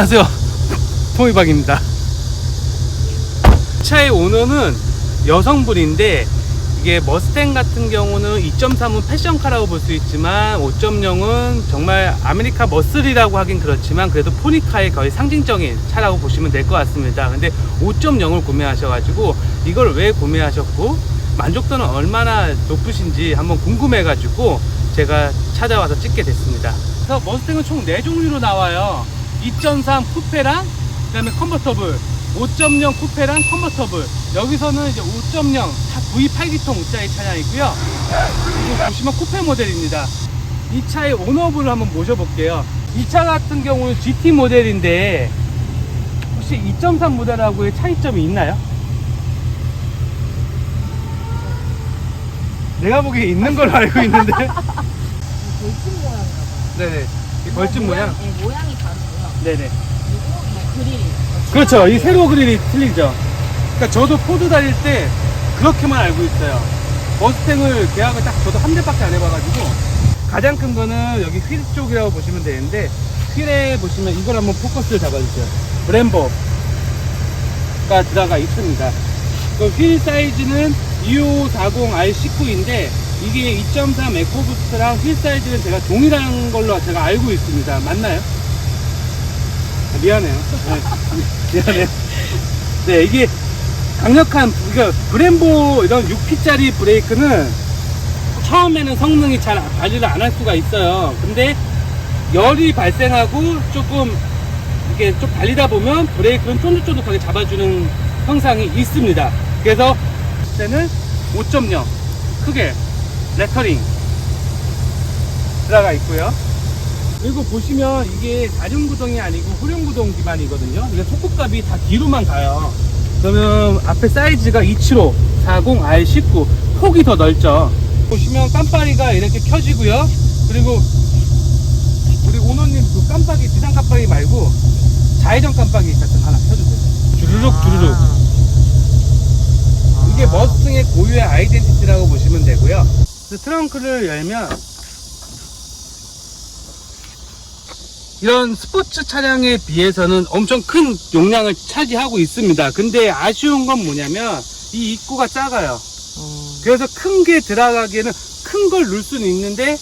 안녕하세요. 통이박입니다. 차의 오너는 여성분인데 이게 머스탱 같은 경우는 2.3은 패션카라고 볼 수 있지만 5.0은 정말 아메리카 머슬이라고 하긴 그렇지만 그래도 포니카의 거의 상징적인 차라고 보시면 될 것 같습니다. 근데 5.0을 구매하셔가지고 이걸 왜 구매하셨고 만족도는 얼마나 높으신지 한번 궁금해 가지고 제가 찾아와서 찍게 됐습니다. 그래서 머스탱은 총 4종류로 나와요. 2.3 쿠페랑 그다음에 컨버터블 5.0 쿠페랑 컨버터블. 여기서는 이제 5.0 다 V8기통짜리 차량이고요. 그리고 보시면 쿠페 모델입니다. 이 차의 오너분을 한번 모셔볼게요. 이 차 같은 경우는 GT 모델인데 혹시 2.3 모델하고의 차이점이 있나요? 내가 보기에 있는 걸로 알고 있는데. 벌집 모양인가 봐요. 네네. 이 벌집 모양 네, 모양이 다르고요. 네네 그리고 뭐 그릴이. 그렇죠. 이 세로 그릴이 틀리죠. 그러니까 저도 포드 다닐 때 그렇게만 알고 있어요. 머스탱을 계약을 딱 저도 한 대밖에 안 해봐가지고 가장 큰 거는 여기 휠 쪽이라고 보시면 되는데 휠에 보시면 이걸 한번 포커스를 잡아주세요. 브렘보가 들어가 있습니다. 그휠 사이즈는 2540R19인데 이게 2.3 에코부스트랑 휠 사이즈는 제가 동일한 걸로 제가 알고 있습니다. 맞나요? 아, 미안해요. 네, 미안해요. 네, 이게 강력한, 그러니까 브렘보 이런 6P짜리 브레이크는 처음에는 성능이 잘 관리를 안 할 수가 있어요. 근데 열이 발생하고 조금 이게 좀 달리다 보면 브레이크는 쫀득쫀득하게 잡아주는 형상이 있습니다. 그래서 그때는 5.0 크게 레터링 들어가 있고요. 그리고 보시면 이게 다륜구동이 아니고 후륜구동 기반이거든요. 이게 소크값이 다 뒤로만 가요. 그러면 앞에 사이즈가 275, 40, R19 폭이 더 넓죠. 보시면 깜빡이가 이렇게 켜지고요. 그리고 우리 오너님 그 깜빡이 비상 깜빡이 말고 좌회전 깜빡이 같은 거 하나 켜주세요. 주르륵 주르륵. 이게 머스팅의 고유의 아이덴티티라고 보시면 되고요. 그 트렁크를 열면 이런 스포츠 차량에 비해서는 엄청 큰 용량을 차지하고 있습니다. 근데 아쉬운 건 뭐냐면 이 입구가 작아요. 그래서 큰 게 들어가기에는 큰 걸 넣을 수는 있는데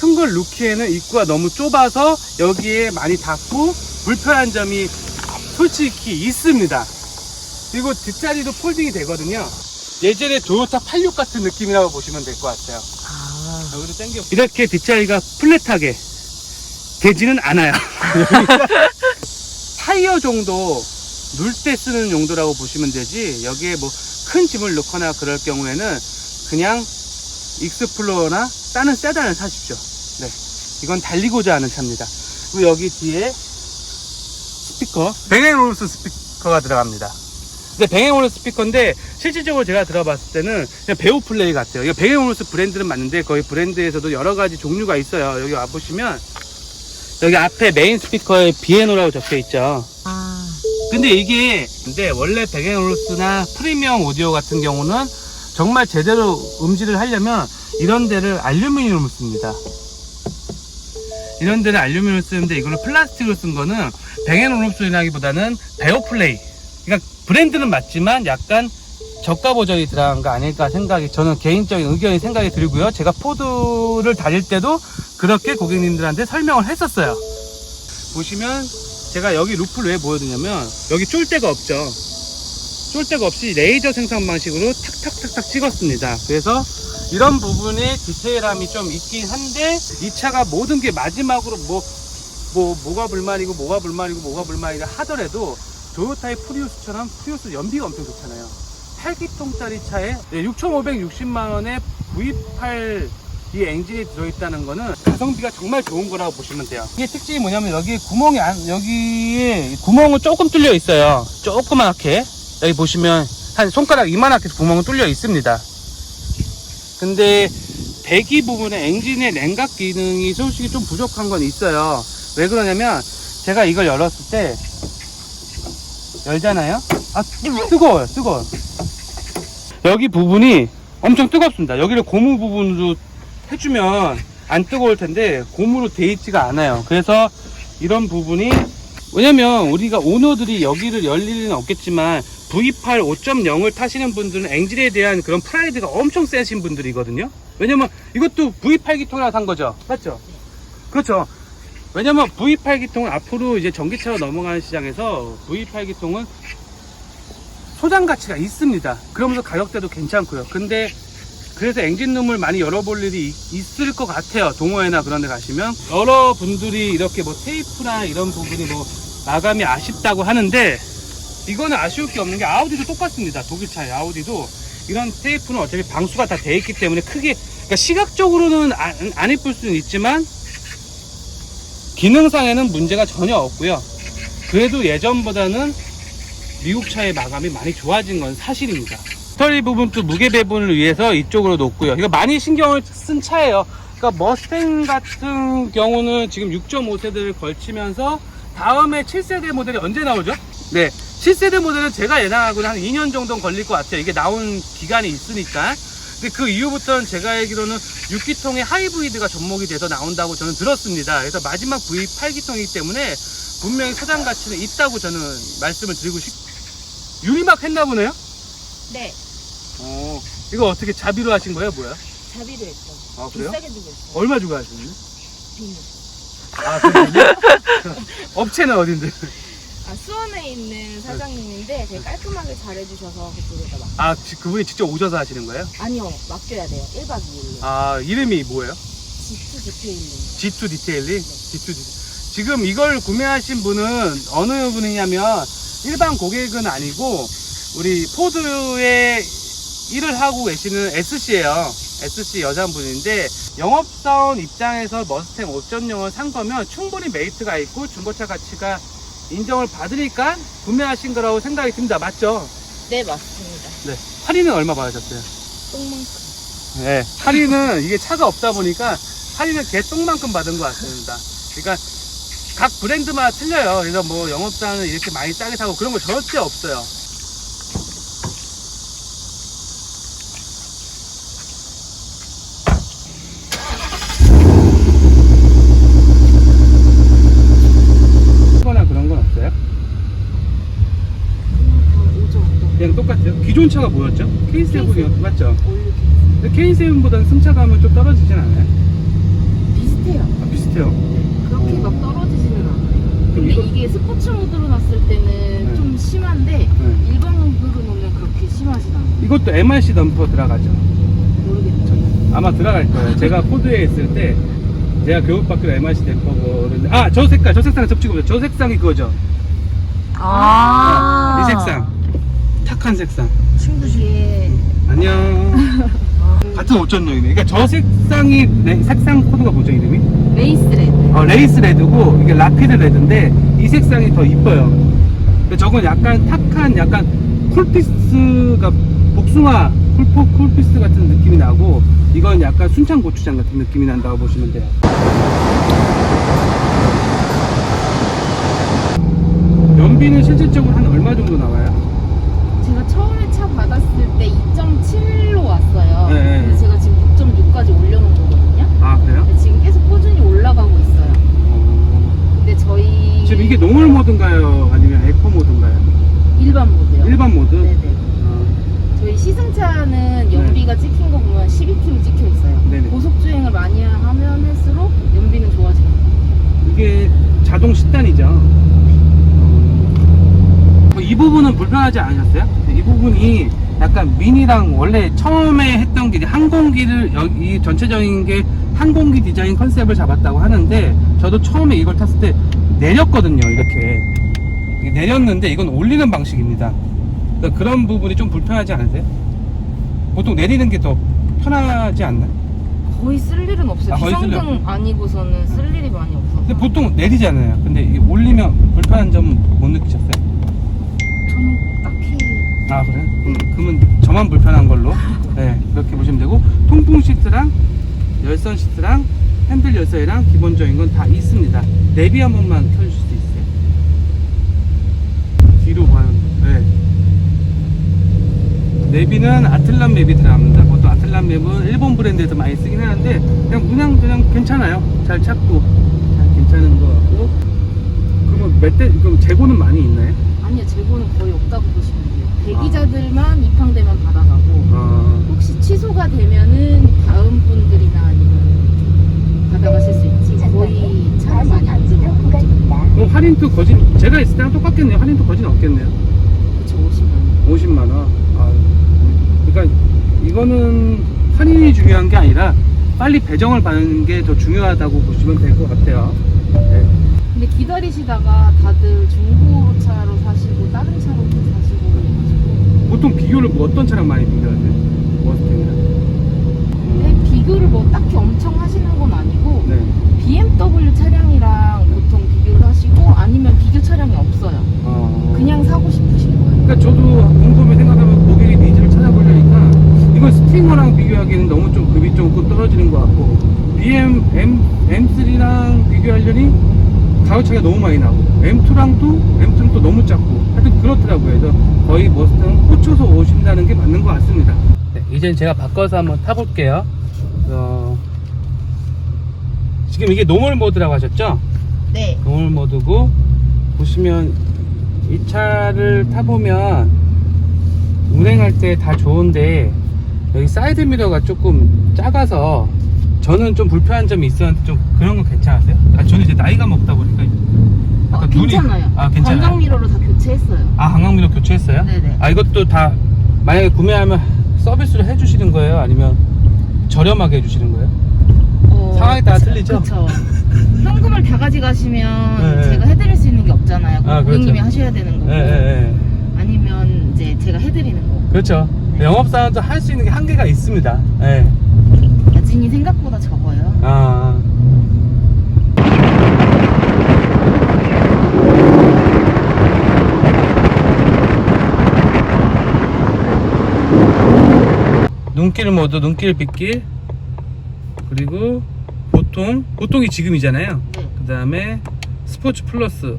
큰 걸 넣기에는 입구가 너무 좁아서 여기에 많이 닿고 불편한 점이 솔직히 있습니다. 그리고 뒷자리도 폴딩이 되거든요. 예전에 도요타 86 같은 느낌이라고 보시면 될 것 같아요. 아. 당겨. 이렇게 뒷자리가 플랫하게 되지는 않아요. 타이어 정도 눌 때 쓰는 용도라고 보시면 되지 여기에 뭐 큰 짐을 넣거나 그럴 경우에는 그냥 익스플로어나 다른 세단을 사십시오. 네, 이건 달리고자 하는 차입니다. 그리고 여기 뒤에 스피커, 뱅앤 올스 스피커가 들어갑니다. 근데 뱅앤 올스 스피커인데 실질적으로 제가 들어봤을 때는 그냥 배우 플레이 같아요. 이거 뱅앤 올스 브랜드는 맞는데 거의 브랜드에서도 여러 가지 종류가 있어요. 여기 와 보시면 여기 앞에 메인 스피커에 비에노라고 적혀 있죠. 아. 근데 이게 근데 원래 베겐올스나 프리미엄 오디오 같은 경우는 정말 제대로 음질을 하려면 이런 데를 알루미늄을 씁니다. 이런 데를 알루미늄을 쓰는데 이거를 플라스틱으로 쓴 거는 베겐올스라기보다는 베어플레이. 그러니까 브랜드는 맞지만 약간 저가 버전이 들어간 거 아닐까 생각이 저는 개인적인 의견이 생각이 들고요. 제가 포드를 다닐 때도 그렇게 고객님들한테 설명을 했었어요. 보시면 제가 여기 루프를 왜 보여드냐면 여기 쫄대가 없죠 쫄대가 없이 레이저 생산 방식으로 탁탁탁탁 찍었습니다 그래서 이런 부분에 디테일함이 좀 있긴 한데 이 차가 모든 게 마지막으로 뭐, 뭐 뭐가 불만이고 뭐가 불만이고 뭐가 불만이라 하더라도 도요타의 프리우스처럼 프리우스 연비가 엄청 좋잖아요 8기통짜리 차에 6,560만원에 V8 이 엔진이 들어있다는 거는 가성비가 정말 좋은 거라고 보시면 돼요. 이게 특징이 뭐냐면 여기 구멍이 안, 여기에 구멍은 조금 뚫려 있어요. 조그맣게. 여기 보시면 한 손가락 이만하게 구멍은 뚫려 있습니다. 근데 배기 부분에 엔진의 냉각 기능이 솔직히 좀 부족한 건 있어요. 왜 그러냐면 제가 이걸 열었을 때 열잖아요. 아 뜨거워요, 뜨거워. 요 여기 부분이 엄청 뜨겁습니다. 여기를 고무 부분으로 해주면 안 뜨거울 텐데 고무로 돼 있지가 않아요. 그래서 이런 부분이 왜냐면 우리가 오너들이 여기를 열 일은 없겠지만 V8 5.0을 타시는 분들은 엔진에 대한 그런 프라이드가 엄청 세신 분들이거든요. 왜냐면 이것도 V8 기통이라 산 거죠. 맞죠? 그렇죠. 왜냐면 V8 기통은 앞으로 이제 전기차로 넘어가는 시장에서 V8 기통은 소장 가치가 있습니다. 그러면서 가격대도 괜찮고요. 근데 그래서 엔진룸을 많이 열어볼 일이 있- 있을 것 같아요. 동호회나 그런 데 가시면. 여러분들이 이렇게 뭐 테이프나 이런 부분이 뭐 마감이 아쉽다고 하는데 이거는 아쉬울 게 없는 게 아우디도 똑같습니다. 독일차의 아우디도 이런 테이프는 어차피 방수가 다 돼 있기 때문에 크게 그러니까 시각적으로는 안, 안 이쁠 수는 있지만 기능상에는 문제가 전혀 없고요. 그래도 예전보다는 미국 차의 마감이 많이 좋아진 건 사실입니다. 스터리 부분도 무게 배분을 위해서 이쪽으로 놓고요. 이거 많이 신경을 쓴 차예요. 그러니까 머스탱 같은 경우는 지금 6.5세대를 걸치면서 다음에 7세대 모델이 언제 나오죠? 네. 7세대 모델은 제가 예상하고는 한 2년 정도 걸릴 것 같아요. 이게 나온 기간이 있으니까. 근데 그 이후부터는 제가 알기로는 6기통의 하이브리드가 접목이 돼서 나온다고 저는 들었습니다. 그래서 마지막 V8기통이기 때문에 분명히 소장 가치는 있다고 저는 말씀을 드리고 싶. 유리막 했나 보네요? 네. 어. 이거 어떻게 자비로 하신 거예요, 뭐야? 자비를 했죠. 아 그래요? 비싸게 주고. 얼마 주고 하셨는데? 비밀. 아 그렇군요. 업체는 어딘데? 아, 수원에 있는 사장님인데 되게 깔끔하게 잘해주셔서 그쪽에다 막. 아 지- 그분이 직접 오셔서 하시는 거예요? 아니요, 맡겨야 돼요. 1박 2일로. 아 이름이 뭐예요? G2 디테일링. G2 디테일링? G2 디테일. 지금 이걸 구매하신 분은 어느 분이냐면 일반 고객은 아니고 우리 포드에 일을 하고 계시는 SC예요. SC 여자분인데 영업사원 입장에서 머스탱 5.0을 산 거면 충분히 메리트가 있고 중고차 가치가 인정을 받으니까 구매하신 거라고 생각이 듭니다. 맞죠? 네, 맞습니다. 네. 할인은 얼마 받으셨어요? 똥만큼. 네. 할인은 이게 차가 없다 보니까 할인은 개똥만큼 받은 것 같습니다. 그러니까 각 브랜드마다 틀려요. 그래서 뭐 영업사는 이렇게 많이 싸게 사고 그런 거 절대 없어요. 거나 그런 건 없어요? 그냥 똑같아요. 기존 차가 뭐였죠? K7이었죠. 맞죠? 올류 근데 K7보다는 승차감은 좀 떨어지진 않아요? 비슷해요. 아, 비슷해요. 그렇게 어. 막 떨어지지는 않아요. 그럼 근데 이거- 이게 스포츠 모드로 놨을 때는 네. 좀 심한데 네. 일반 모드로 놓으면 그렇게 심하진 않아요. 이것도 MRC 덤퍼 들어가죠. 모르겠죠. 아마 들어갈 거예요. 제가 포드에 있을 때 제가 교육받기로 MRC 덤퍼를 아저 색깔 저 색상 보세요. 저 색상이 그거죠. 아. 이 색상 탁한 색상. 이게 안녕. 같은 5.0이네. 그러니까 저 색상이 레- 색상 코드가 뭐죠 이름이? 레이스 레드. 어, 레이스 레드고 이게 라피드 레드인데 이 색상이 더 이뻐요. 근데 저건 약간 탁한 약간 쿨피스가 복숭아 쿨포 쿨피스 같은 느낌이 나고 이건 약간 순창 고추장 같은 느낌이 난다고 보시면 돼요. 연비는 실질적으로 한 얼마 정도 나와요? 제가 처음에 차 받았을 때 2.7로 왔어요. 네. 근데 제가 지금 6.6까지 올려놓은 거거든요. 아 그래요? 근데 지금 계속 꾸준히 올라가고 있어요. 어, 근데 저희 지금 이게 노멀 모드인가요? 아니면 에코 모드인가요? 일반 모드요. 일반 모드? 네네. 어, 저희 시승차는 연비가 찍힌 거 보면 12km 찍혀 있어요. 네네. 고속 주행을 많이 하면 할수록 연비는 좋아져요. 이게 자동 10단이죠. 뭐 이 부분은 불편 하지 않으셨어요? 이 부분이 약간 미니랑 원래 처음에 했던 게 항공기를 여기 이 전체적인 게 항공기 디자인 컨셉을 잡았다고 하는데 저도 처음에 이걸 탔을 때 내렸거든요 이렇게 내렸는데 이건 올리는 방식입니다 그런 부분이 좀 불편하지 않으세요? 보통 내리는 게 더 편하지 않나? 거의 쓸 일은 없어요. 아, 비상등 아니고서는 쓸 일이 많이 없어서. 근데 보통 내리잖아요 근데 올리면 불편한 점 못 느끼셨어요? 저는 아 그래? 음, 그러면 저만 불편한 걸로? 네 그렇게 보시면 되고 통풍 시트랑 열선 시트랑 핸들 열선이랑 기본적인 건 다 있습니다. 내비 한 번만 켜주실 수 있어요? 뒤로 봐요. 네. 내비는 아틀란 맵이 들어갑니다. 보통 아틀란 맵은 일본 브랜드에서 많이 쓰긴 하는데 그냥 그냥 그냥 괜찮아요. 잘 찾고. 잘 괜찮은 것 같고. 그러면 멧돼 그럼 재고는 많이 있나요? 아니요, 재고는 거의 없다고 보시면 대기자들만 입항되면 받아가고 아, 혹시 취소가 되면은 다음 분들이나 아니면 받아가실 수 있지. 거의 차를 많이 안 들어요. 그럼 할인도 거진 제가 있을 때랑 똑같겠네요. 할인도 거진 없겠네요. 그쵸, 50만 원. 50만 원. 아, 그러니까 이거는 할인이 중요한 게 아니라 빨리 배정을 받는 게 더 중요하다고 보시면 될 것 같아요. 네. 근데 기다리시다가 다들 중고차로 사시고 다른 차로 사시고 그래가지고 보통 비교를 뭐 어떤 차량 많이 비교하세요? 머스탱이랑. 근데 비교를 뭐 딱히 엄청 하시는 건 아니고 네. BMW 차량이랑 보통 비교를 하시고 아니면 비교 차량이 없어요. 어. 그냥 사고 싶으신 거예요. 그러니까 저도 곰곰이 생각하면 고객의 니즈를 찾아보려니까 이건 스팅어랑 비교하기에는 너무 좀 급이 좀 떨어지는 것 같고 BM M M3랑 비교하려니 가격 차이가 너무 많이 나고 M2랑도 M2는 또 너무 작고 하여튼 그렇더라고요. 그래서 거의 머스탱은 꽂혀서 오신다는 게 맞는 것 같습니다. 네, 이제 제가 바꿔서 한번 타볼게요. 어, 지금 이게 노멀 모드라고 하셨죠? 네. 노멀 모드고 보시면 이 차를 타보면 운행할 때 다 좋은데 여기 사이드 미러가 조금 작아서 저는 좀 불편한 점이 있었는데 좀 그런 건 괜찮으세요? 아 저는 이제 나이가 먹다 보니까 괜찮아요. 아, 괜찮아요? 관광 미러로 다 교체했어요. 아 한강미러 교체했어요? 네네. 아 이것도 다 만약에 구매하면 서비스로 해주시는 거예요? 아니면 저렴하게 해 주시는 거예요? 어, 상황에 따라 저- 틀리죠? 그쵸. 현금을 다 가져가시면 네, 네. 제가 해드릴 수 있는 게 없잖아요. 아, 그렇죠. 고객님이 하셔야 되는 거고. 예, 예, 예. 아니면 이제 제가 해드리는 거고. 그렇죠. 네. 영업사원도 할 수 있는 게 한계가 있습니다. 예. 여진이 생각보다 적어요. 아. 눈길 모드, 눈길 빗길. 그리고 보통, 보통이 지금이잖아요. 네. 그 다음에 스포츠 플러스.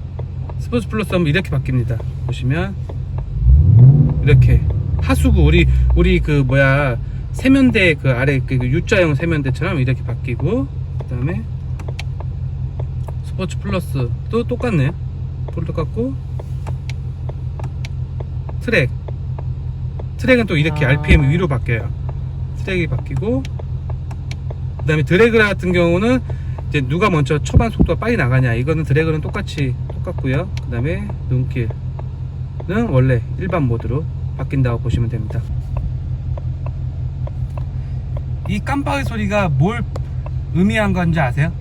스포츠 플러스 하면 이렇게 바뀝니다. 보시면. 이렇게. 하수구, 우리, 우리 그 뭐야. 세면대 그 아래 그 U자형 세면대처럼 이렇게 바뀌고. 그 다음에 스포츠 플러스. 또 똑같네요. 볼 똑같고. 트랙. 트랙은 또 이렇게 아. RPM 위로 바뀌어요. 트랙이 바뀌고. 그 다음에 드래그 같은 경우는 이제 누가 먼저 초반 속도가 빨리 나가냐 이거는 드래그는 똑같이 똑같고요 그 다음에 눈길은 원래 일반 모드로 바뀐다고 보시면 됩니다 이 깜빡이 소리가 뭘 의미한 건지 아세요?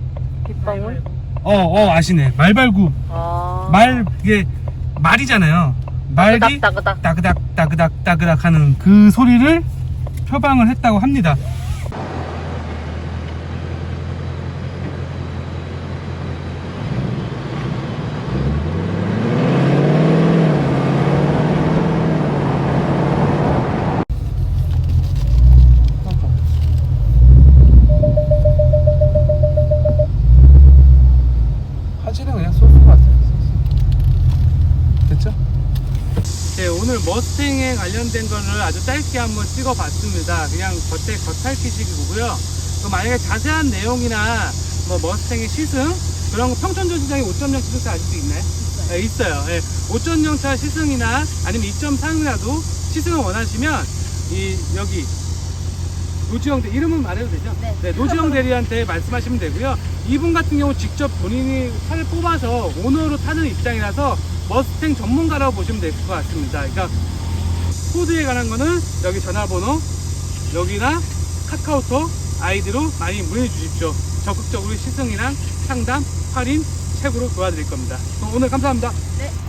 빗방울? 어, 어 아시네 말발굽 아. 말 이게 말이잖아요 말이 따그닥. 따그닥 따그닥 따그닥 하는 그 소리를 표방을 했다고 합니다 화질은 그냥 소스 같아요 소스 됐죠? 네, 오늘 머스탱에 관련된 거를 아주 짧게 한번 찍어 봤습니다. 그냥 겉에 겉핥기식이고요. 또 만약에 자세한 내용이나 뭐 머스탱의 시승 그런 거 평촌전 시장에 5.0 시승차 아직도 있나요? 네, 있어요. 네, 5.0 차 시승이나 아니면 2.3이라도 시승을 원하시면 이 여기 노지영 대 이름은 말해도 되죠? 네. 노지영 대리한테 말씀하시면 되고요. 이분 같은 경우 직접 본인이 차를 뽑아서 오너로 타는 입장이라서 머스탱 전문가라고 보시면 될 것 같습니다. 그러니까 코드에 관한 거는 여기 전화번호 여기나 카카오톡 아이디로 많이 문의 주십시오. 적극적으로 시승이랑 상담, 할인, 책으로 도와드릴 겁니다. 오늘 감사합니다. 네.